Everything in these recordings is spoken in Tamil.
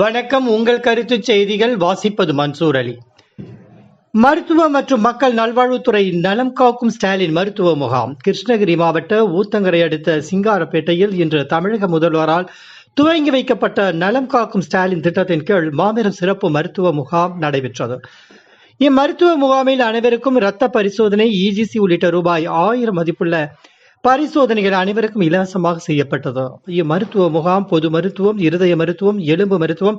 வணக்கம். உங்கள் கருத்து செய்திகள் வாசிப்பது மன்சூர் அலி. மருத்துவ மற்றும் மக்கள் நல்வாழ்வுத்துறை நலம் காக்கும் ஸ்டாலின் மருத்துவ முகாம். கிருஷ்ணகிரி மாவட்ட ஊத்தங்கரை அடுத்த சிங்காரப்பேட்டையில் இன்று தமிழக முதல்வரால் துவங்கி வைக்கப்பட்ட நலம் காக்கும் ஸ்டாலின் திட்டத்தின் கீழ் மாபெரும் சிறப்பு மருத்துவ முகாம் நடைபெற்றது. இம்மருத்துவ முகாமில் அனைவருக்கும் இரத்த பரிசோதனை இஜிசி உள்ளிட்ட ரூபாய் ஆயிரம் மதிப்புள்ள பரிசோதனைகள் அனைவருக்கும் இலவசமாக செய்யப்பட்டது. இம்மருத்துவ முகாம் பொது மருத்துவம் இருதய மருத்துவம் எலும்பு மருத்துவம்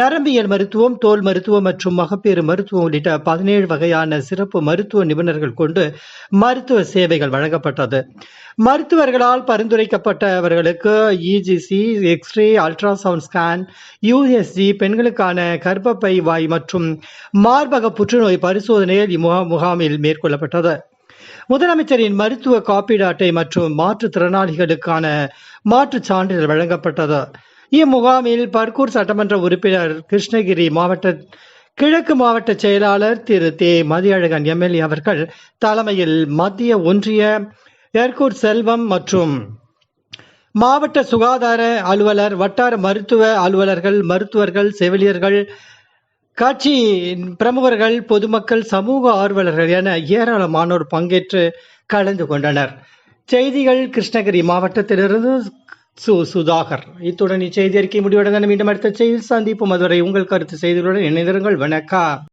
நரம்பியல் மருத்துவம் தோல் மருத்துவம் மற்றும் மகப்பேறு மருத்துவம் உள்ளிட்ட பதினேழு வகையான சிறப்பு மருத்துவ நிபுணர்கள் கொண்டு மருத்துவ சேவைகள் வழங்கப்பட்டது. மருத்துவர்களால் பரிந்துரைக்கப்பட்டவர்களுக்கு ECG X ray ultrasound scan USG பெண்களுக்கான கர்ப்பப்பை வாய் மற்றும் மார்பக புற்றுநோய் பரிசோதனைகள் இம்முகாமில் முகாமில் மேற்கொள்ளப்பட்டது. முதலமைச்சரின் மருத்துவ காப்பீடு அட்டை மற்றும் மாற்றுத்திறனாளிகளுக்கான மாற்றுச் சான்றிதழ் வழங்கப்பட்டது. இம்முகாமில் பர்கூர் சட்டமன்ற உறுப்பினர் கிருஷ்ணகிரி மாவட்ட கிழக்கு மாவட்ட செயலாளர் திரு. தே. மதியழகன் எம்எல்ஏ அவர்கள் தலைமையில் மத்திய ஒன்றிய ஏர்கூர் செல்வம் மற்றும் மாவட்ட சுகாதார அலுவலர் வட்டார மருத்துவ அலுவலர்கள் மருத்துவர்கள் செவிலியர்கள் காட்சி பிரமுகர்கள் பொதுமக்கள் சமூக ஆர்வலர்கள் என ஏராளமானோர் பங்கேற்று கலந்து கொண்டனர். செய்திகள் கிருஷ்ணகிரி மாவட்டத்திலிருந்து சு சுதாகர். இத்துடன் இச்செய்தி அறிக்கை முடிவடைந்த மீண்டும் அடுத்த செய்தி சந்திப்பு அதுவரை உங்கள் கருத்து செய்திகளுடன் இணைந்திருங்கள். வணக்கம்.